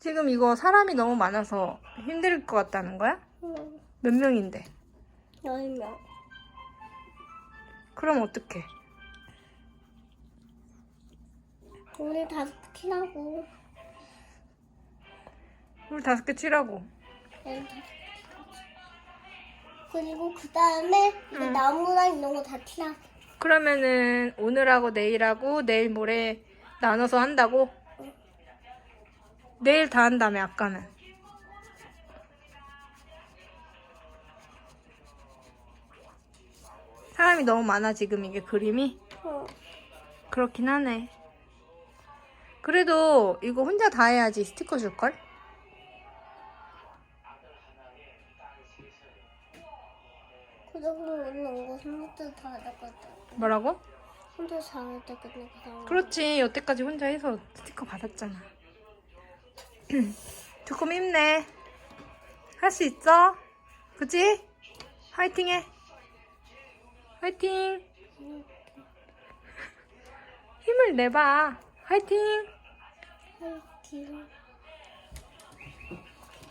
지금 이거 사람이 너무 많아서 힘들 것 같다는 거야? 응. 몇 명인데? 열 명. 그럼 어떡해? 우리 다섯 키라고. 우리 다섯 개 치라고. 얘는 다섯 키. 그리고 그 다음에 응. 나무랑 이런 거다 티라고. 그러면은 오늘하고 내일하고 내일 모레 나눠서 한다고? 내일 다 한다며 아까는. 사람이 너무 많아 지금 이게 그림이? 응. 그렇긴 하네. 그래도 이거 혼자 다 해야지 스티커 줄걸? 그래서 오늘 이거 혼자 다 해야겠다. 뭐라고? 혼자 잘할 때 끝내 그냥. 그렇지 여태까지 혼자 해서 스티커 받았잖아. 조금 힘내. 할 수 있어? 그치? 화이팅 해. 화이팅. 힘을 내봐. 화이팅. 화이팅.